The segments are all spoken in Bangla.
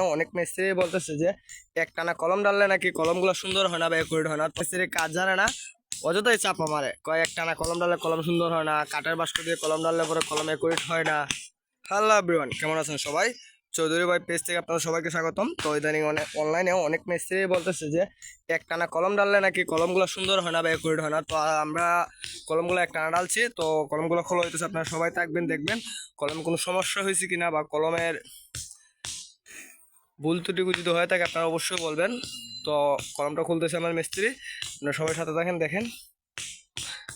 অনেক মিস্ত্রি বলতেছে যে, একটানা কলম ডাললে নাকি কলমগুলো সুন্দর হয় না বা একুরেট হয় না। মিস্ত্রি কাজ জানে না, অযথাই চাপ মারে। কয়, একটানা কলম ডাললে কলম সুন্দর হয় না, কাঠের বাস্ক দিয়ে কলম ডাললে পরে কলম একুরেট হয় না। হ্যালো এভরিওয়ান, কেমন আছেন সবাই? চৌধুরী ভাই পেজ থেকে আপনাদের সবাইকে স্বাগতম। তো ইদানিং অনেক অনলাইনে অনেক মিস্ত্রি বলতেছে যে, একটানা কলম ডাললে নাকি কলমগুলো সুন্দর হয় না বা একুরেট হয় না। তো আমরা কলমগুলো একটানা ডালছি, তো কলমগুলো খোলা হইতেছে, আপনারা সবাই থাকবেন, দেখবেন কলমে কোনো সমস্যা হয়েছে কিনা বা কলমের ভুল ত্রুটিগুলো যদি হয়ে থাকে আপনারা অবশ্যই বলবেন। তো কলমটা খুলতেছে আমার মিস্ত্রি। আপনারা সবাই সাথে থাকেন, দেখেন।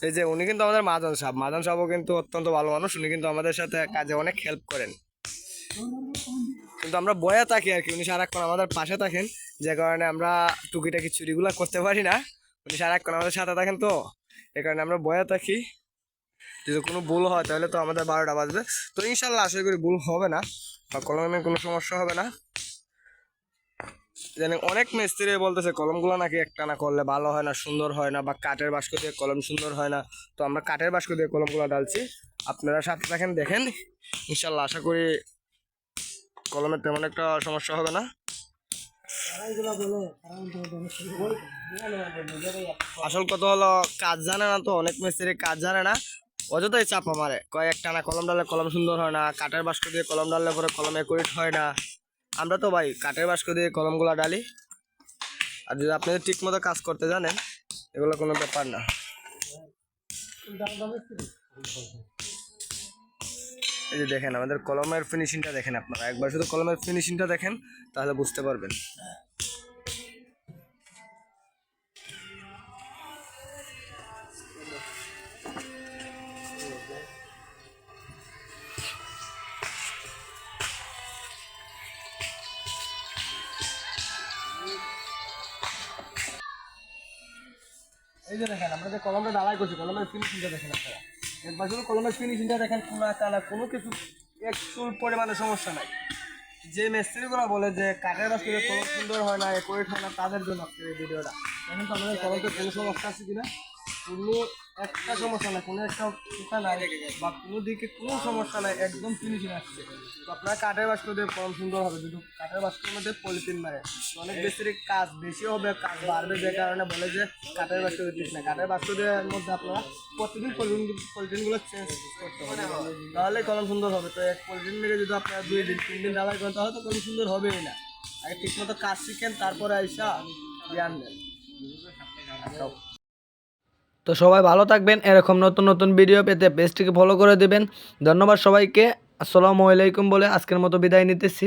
এই যে উনি কিন্তু আমাদের মাজন সাহেব। মাজন সাহেবও কিন্তু অত্যন্ত ভালো মানুষ। উনি কিন্তু আমাদের সাথে কাজে অনেক হেল্প করেন। কিন্তু আমরা বয়া থাকি আর কি। উনি সারাক্ষণ আমাদের পাশে থাকেন। যে কারণে আমরা টুকিটাকি চুরিগুলো করতে পারি না। উনি সারাক্ষণ আমাদের সাথে থাকেন তো। এই কারণে আমরা বয়া থাকি। যদি কোনো ভুল হয় তাহলে তো আমাদের বারোটা বাজবে। তো ইনশাল্লাহ আশা করি ভুল হবে না। বা কলমে কোনো সমস্যা হবে না। জানি অনেক মিস্ত্রি বলতেছে, কলমগুলো নাকি একটানা করলে ভালো হয় না, সুন্দর হয় না বা কাঠের বাস্ক দিয়ে কলম সুন্দর হয় না। তো আমরা কাঠের বাস্ক দিয়ে কলমগুলো ডালছি আপনারা সাথে থাকেন, দেখেন। ইনশাল্লাহ আশা করি কলমের তেমন একটা সমস্যা হবে না। আসল কথা হলো, কাজ জানে না তো, অনেক মিস্ত্রি কাজ জানে না। অযথাই চাপা মারে। কয়, একটানা কলম ডালে কলম সুন্দর হয় না, কাঠের বাস্ক দিয়ে কলম ডাললে পরে কলম একুরেট হয় না। আমরা তো ভাই কাঠের বাস্ক দিয়ে কলমগুলো ডালি। আর যদি আপনি ঠিক মতো কাজ করতে জানেন, এগুলো কোনো ব্যাপার না। এই যে দেখেন, আমাদের কলমের ফিনিশিংটা দেখেন আপনারা। একবার শুধু কলমের ফিনিশিংটা দেখেন, তাহলে বুঝতে পারবেন। এই যে দেখেন, আমরা যে কলমটা ডালাই করছি, কলমের ফিনিশিংটা দেখেন আপনারা। একবার শুধু কলমের ফিনিশিংটা দেখেন কোনো কালা, কোনো কিছু এক চুল পরিমাণে সমস্যা নাই। যে মিস্ত্রিগুলো বলে যে কাঠের বাস্কের কলম সুন্দর হয় না একুরেট হয় না, তাদের জন্য এই ভিডিওটা। এখন তো আমাদের কলমটা কোনো সমস্যা আছে কিনা? কোনো একটা সমস্যা নাই, কোনো একটা পোকা নাই বা কোনো দিকে কোনো সমস্যা নাই, একদম ফিনিশিং আসছে। তো আপনার কাঠের বাস্ক দিয়ে কলম সুন্দর হবে, কিন্তু কাঠের বাস্কের মধ্যে পলিথিন মারে। অনেক বেশি কাজ বেশি হবে, কাজ বাড়বে যে কারণে বলে যে কাঠের বাস্ক দিচ্ছিস না। কাঠের বাস্ক দিয়ে মধ্যে আপনারা প্রতিদিন পলিথিন পলিথিনগুলো চেঞ্জ করতে হবে। তাহলে কলম সুন্দর হবে। তো এক পলিথিন মেরে যদি আপনারা দুই দিন, তিন দিন ডালাই করেন, তাহলে তো কলম সুন্দর হবেই না। আগে ঠিকমতো কাজ শিখেন, তারপরে আইসা জ্ঞান নেন তো সবাই ভালো থাকবেন, এরকম নতুন নতুন ভিডিও পেতে পেজটিকে ফলো করে দেবেন। ধন্যবাদ সবাইকে, আসসালামু আলাইকুম বলে আজকের মতো বিদায় নিতেছি।